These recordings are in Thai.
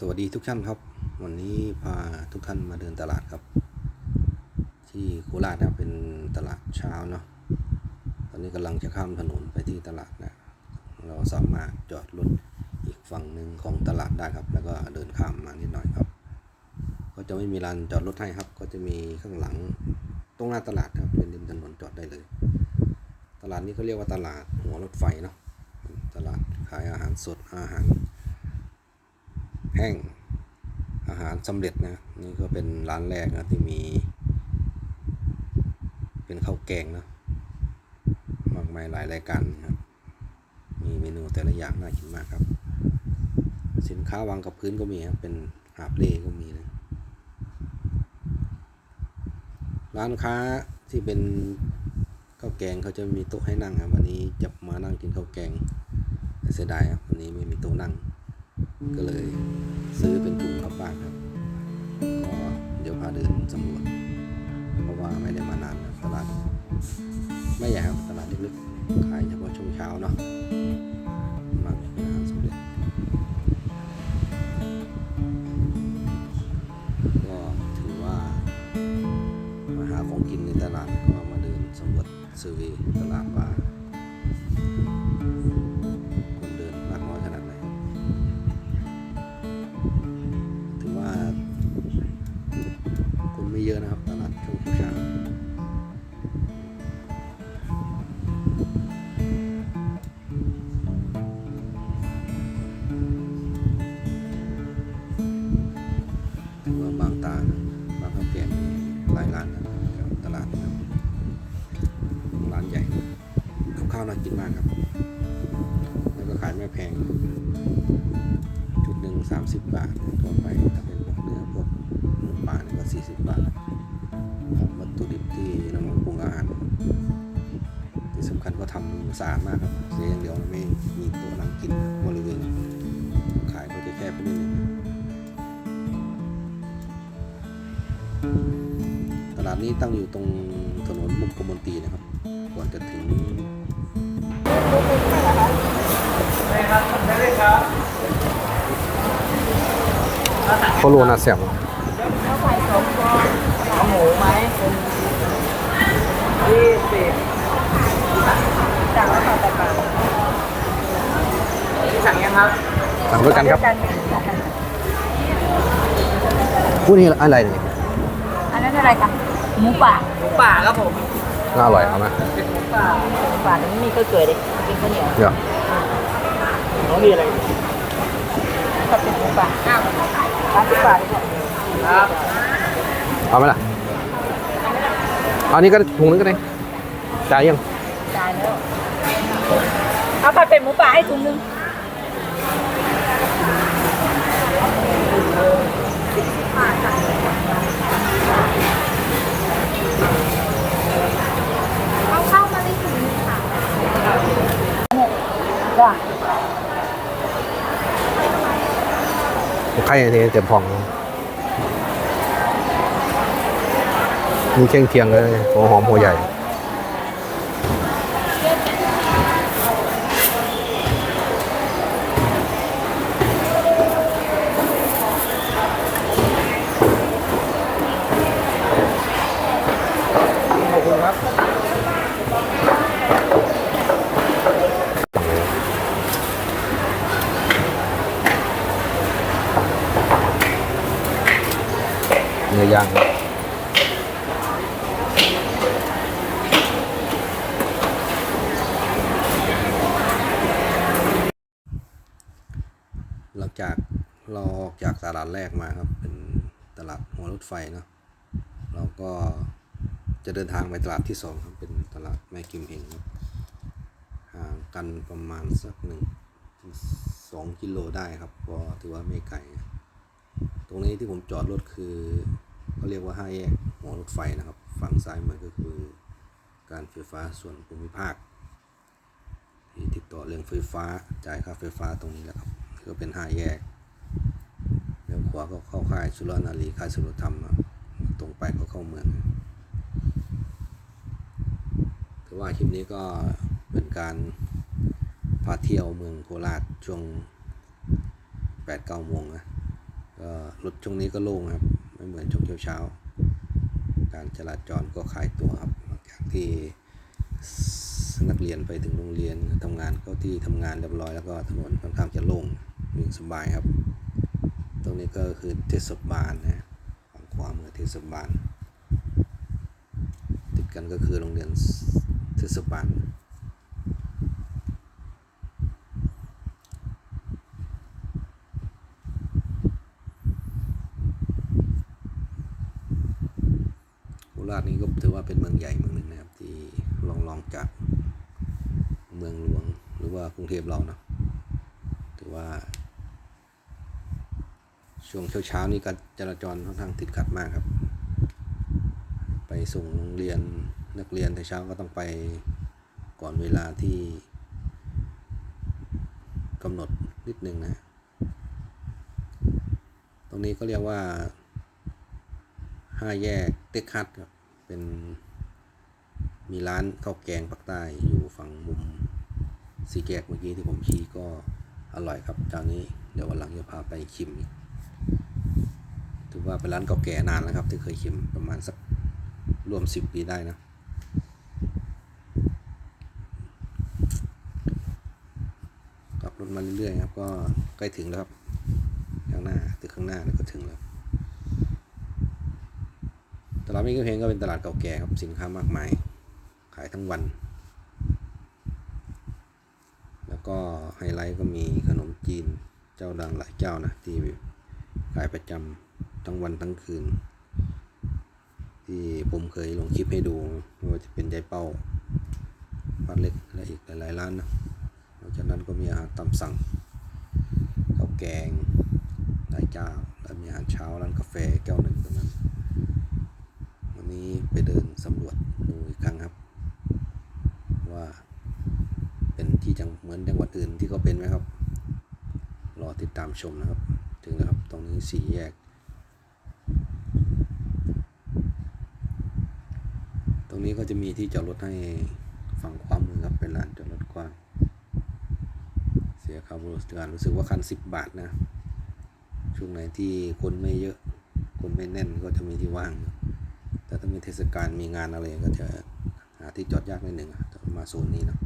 สวัสดีทุกท่านครับ วันนี้พาทุกท่านมาเดินตลาดครับ ที่โคราชนะเป็นตลาดเช้าเนาะตอนนี้กำลังจะข้ามถนนไปที่ตลาดนะ เราสามารถจอดรถอีกฝั่งหนึ่งของตลาดได้ครับ แล้วก็เดินข้ามมานิดหน่อยครับ ก็จะไม่มีลานจอดรถให้ครับ ก็จะมีข้างหลังตรงหน้าตลาดครับเป็นริมถนนจอดได้เลย ตลาดนี้เขาเรียกว่าตลาดหัวรถไฟเนาะตลาดขายอาหารสดอาหาร แห้งอาหารสำเร็จนะนี่ก็เป็นร้านแรกนะที่มี เป็นข้าวแกงนะมากมายหลายรายการครับมีเมนูแต่ละอย่างน่ากินมากครับ สินค้าวางกับพื้นก็มีครับเป็นหาบเล่ก็มีนะร้านค้าที่เป็นข้าวแกงเขาจะมีโต๊ะให้นั่งครับวันนี้จะมานั่งกินข้าวแกงเสียดายครับวันนี้ไม่มีโต๊ะนั่ง ก็เลยซื้อเป็นถุงกลับบ้านครับก็เดี๋ยวพาเดินสำรวจเพราะว่าไม่ได้มานานตลาดไม่ใหญ่ครับตลาดเล็กๆขายเฉพาะช่วงเช้าเนาะมากเป็นอาหารสำเร็จก็ถือว่ามาหาของกินในตลาดก็มาเดินสำรวจเซอร์เวย์ตลาดว่า พง จุดหนึ่งสามสิบบาททั่วไปถ้าเป็นพวกเนื้อพวกหมูป่าเนี่ยก็สี่สิบบาทครับวัตถุดิบที่นำมาปรุงอาหารที่สำคัญก็ทำสะอาดมากครับเสียอย่างเดียวไม่มีต๊ะนั่งกินบริเวณขายก็จะแคบไปนิดนึงตลาดนี้ตั้งอยู่ตรงถนนมุกกมลตรีนะครับก่อนจะถึง โคโรนาเสียบเอาหมูไหมยี่สิบสั่งแล้วค่ะแต่ปากสั่งยังครับสั่งด้วยกันครับกันพูดนี่อะไรเนี่ยอันนั้นอะไรคะหมูป่าหมูป่าครับผมน่าอร่อยเอาไหมหมูป่าหมูป่าแต่ไม่มีข้าวเกลือดิกินข้าวเหนียวเดี๋ยว น้องมีอะไรก็เป็นหมูป่าอ้าวร้านหมูป่าดีกว่าครับเอาไหมล่ะเอานี้ก็ถุงนึงก็ได้จ่ายยังจ่ายแล้วเอาผัดเป็ดหมูป่าให้ถุงนึงเอาเข้ามาในถุงนึงค่ะจ้ะ ไข่เทเต็มพองมีเครื่องเคียงเลยหัวหอมหัวใหญ่ ขอบคุณครับ เนื้อ ย่างหลังจากเราออกจากตลาดแรกมาครับ เป็นตลาดหัวรถไฟเนาะเราก็จะเดินทางไปตลาดที่สองครับ เป็นตลาดแม่กิมเองครับห่างกันประมาณสักหนึ่งถึงสองกิโลได้ครับก็ถือว่าไม่ไกล ตรงนี้ที่ผมจอดรถคือ เขาเรียกว่าห้าแยกหัวรถไฟนะครับ ฝั่งซ้ายมือก็คือการไฟฟ้าส่วนภูมิภาค ที่ติดต่อเรื่องไฟฟ้าจ่ายค่าไฟฟ้าตรงนี้แหละครับก็เป็นห้าแยกเลี้ยวขวาก็เข้าค่ายสุรนารีค่ายสุรธรรมตรงไปก็เข้าเมืองถือว่าคลิปนี้ก็เป็นการพาเที่ยวเมืองโคราชช่วงแปดเก้าโมงนะก็รถช่วงนี้ก็โล่งครับ ไม่เหมือนช่วงเช้าๆการจราจรก็ขายตัวครับหลังจากที่นักเรียนไปถึงโรงเรียนทำงานก็ที่ทำงานเรียบร้อยแล้วก็ถนนค่อนข้างจะโล่งวิ่งสบายครับ ตรงนี้ก็คือเทศบาลนะฝั่งขวามือเทศบาล ติดกันก็คือโรงเรียนเทศบาล โค ราชนี้ก็ถือว่าเป็นเมืองใหญ่เมืองหนึ่งนะครับ ที่รองรองจากเมืองหลวงหรือว่ากรุงเทพเราเนาะถือว่า ช่วงเช้าๆนี้การจราจรค่อนข้างติดขัดมากครับ ไปส่งโรงเรียนนักเรียนแต่เช้าก็ต้องไปก่อนเวลาที่กำหนดนิดนึงนะ ตรงนี้ก็เรียกว่าห้าแยกเต็กฮัทครับ เป็นมีร้านข้าวแกงปักใต้อยู่ฝั่งมุมสีแยกเมื่อกี้ที่ผมชี้ก็อร่อยครับจานนี้เดี๋ยววันหลังจะพาไปชิมถือว่าเป็นร้านเก่าแก่นานแล้วครับที่เคยชิมประมาณสักรวมสิบปีได้นะขับรถมาเรื่อยๆครับก็ใกล้ถึงแล้วครับข้างหน้าตึกข้างหน้าก็ถึงแล้ว ลาดมิตรเพงก็เป็นตลาดเก่าแก่ครับสินค้ามากมาย ขายทั้งวัน แล้วก็ไฮไลท์ก็มีขนมจีนเจ้าดังหลายเจ้านะที่ขายประจำทั้งวันทั้งคืน ที่ผมเคยลงคลิปให้ดูไม่ว่าจะเป็นยายเป้าบ้านเล็กและอีกหลายๆร้านนะนอกจากนั้นก็มีอาหารตามสั่งข้าวแกงหลายเจ้าแล้วมีอาหารเช้าร้านกาแฟแก้วหนึ่งตรงนั้น นี้ไปเดินสำรวจดูอีกครั้งครับ ว่าเป็นที่จังเหมือนจังหวัดอื่นที่เขาเป็นไหมครับ รอติดตามชมนะครับ ถึงแล้วครับ ตรงนี้สี่แยก ตรงนี้ก็จะมีที่จอดรถให้ฝั่งขวามือครับเป็นลานจอดรถกว้าง เสียค่าบริการรู้สึกว่าคันสิบบาทนะ ช่วงไหนที่คนไม่เยอะ คนไม่แน่นก็จะมีที่ว่างอยู่ แต่ถ้ามีเทศกาลมีงานอะไรก็จะหาที่จอดยากนิดหนึ่งอะมาโซนนี้เนะ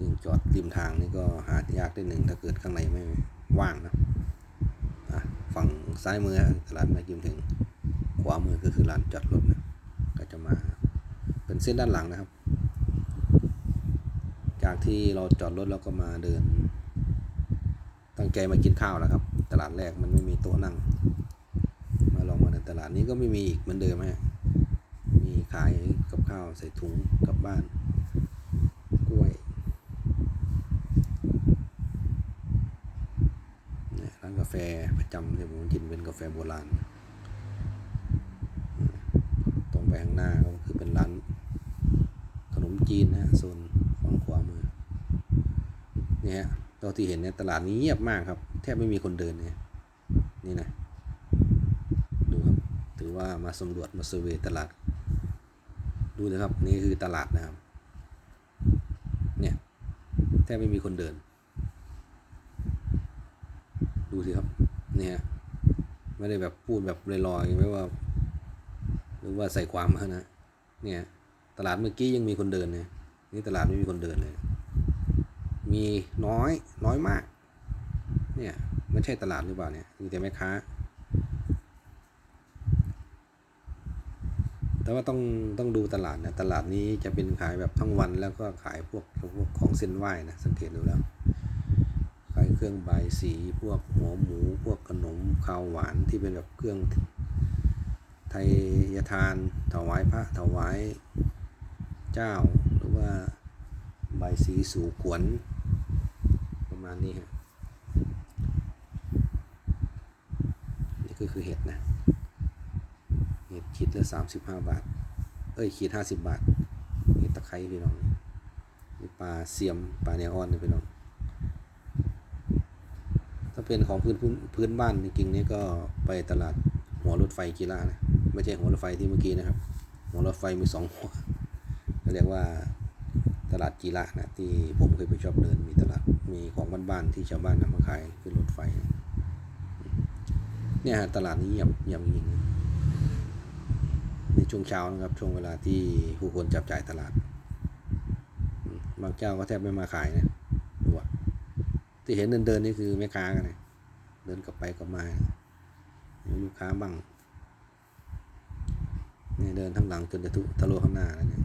ยิ่งจอดริมทางนี่ก็หายากนิดหนึ่งถ้าเกิดข้างในไม่ว่างนะฝั่งซ้ายมือตลาดแม่กิมถึง ขวามือก็คือลานจอดรถนะก็จะมาเป็นเส้นด้านหลังนะครับ จากที่เราจอดรถแล้วก็มาเดิน ตั้งใจมากินข้าวแล้วครับ ตลาดแรกมันไม่มีโต๊ะนั่ง มาลองมาใน ตลาดนี้ก็ไม่มีอีกเหมือนเดิมฮะมีขายกับข้าวใส่ถุงกลับบ้านกล้วยเนี่ยร้านกาแฟประจำที่ผมกินเป็นกาแฟโบราณ ตรงไปข้างหน้าก็คือเป็นร้านขนมจีนนะโซนฝั่งขวามือเนี่ยฮะตอนที่เห็นเนี่ยตลาดนี้เงียบมากครับ แทบไม่มีคนเดินเนี่ยนี่นะ ว่ามาสำรวจมาเซอร์เวยตลาด ดูนะครับนี่คือตลาดนะครับ เนี่ยแทบไม่มีคนเดิน ดูสิครับ เนี่ยไม่ได้แบบพูดแบบลอยๆไม่ว่า หรือว่าใส่ความมานะ เนี่ยตลาดเมื่อกี้ยังมีคนเดินเนี่ยนี่ตลาดไม่มีคนเดินเลย มีน้อยน้อยมาก เนี่ยไม่ใช่ตลาดหรือเปล่าเนี่ยมีแต่แม่ค้า แต่ว่าต้องต้องดูตลาดนะตลาดนี้จะเป็นขายแบบทั้งวันแล้วก็ขายพวกพวกของเส้นไหว้นะสังเกตดูแล้วขายเครื่องใบสีพวกหัวหมู พวกขนมข้าวหวานที่เป็นแบบเครื่องไทยทานถวายพระถวายเจ้า หรือว่าใบสีสู่ขวัญประมาณนี้ฮะนี่ก็คือเห็ดนะ เห็ดขีดละสามสิบห้าบาท เอ้ยขีดห้าสิบบาทเห็ดตะไคร้พี่น้องนี่ปลาเสียมปลาเนออนนี่พี่น้อง ถ้าเป็นของพื้นพื้นพื้นบ้านจริงๆนี่ก็ไปตลาดหัวรถไฟกีฬานะไม่ใช่หัวรถไฟที่เมื่อกี้นะครับ หัวรถไฟมีสองหัวเรียกว่าตลาดกีฬานะที่ผมเคยไปชอบเดินมีตลาดมีของบ้านๆที่ชาวบ้านนำมาขายขึ้นรถไฟ เนี่ยฮะตลาดนี้เงียบเงียบจริง ช่วงเช้านะครับช่วงเวลาที่ผู้คนจับจ่ายตลาด บางเจ้าก็แทบไม่มาขายนะดูอะที่เห็นเดินเดินนี่คือแม่ค้ากันเดินกลับไปกลับมาลูกค้าบ้างนี่เดินทั้งหลังจนจะทุทะลุข้างหน้าแล้วเนี่ย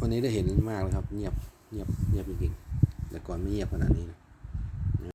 วันนี้ได้เห็นมากเลยครับ เงียบเงียบเงียบจริงๆแต่ก่อนไม่เงียบขนาดนี้นะ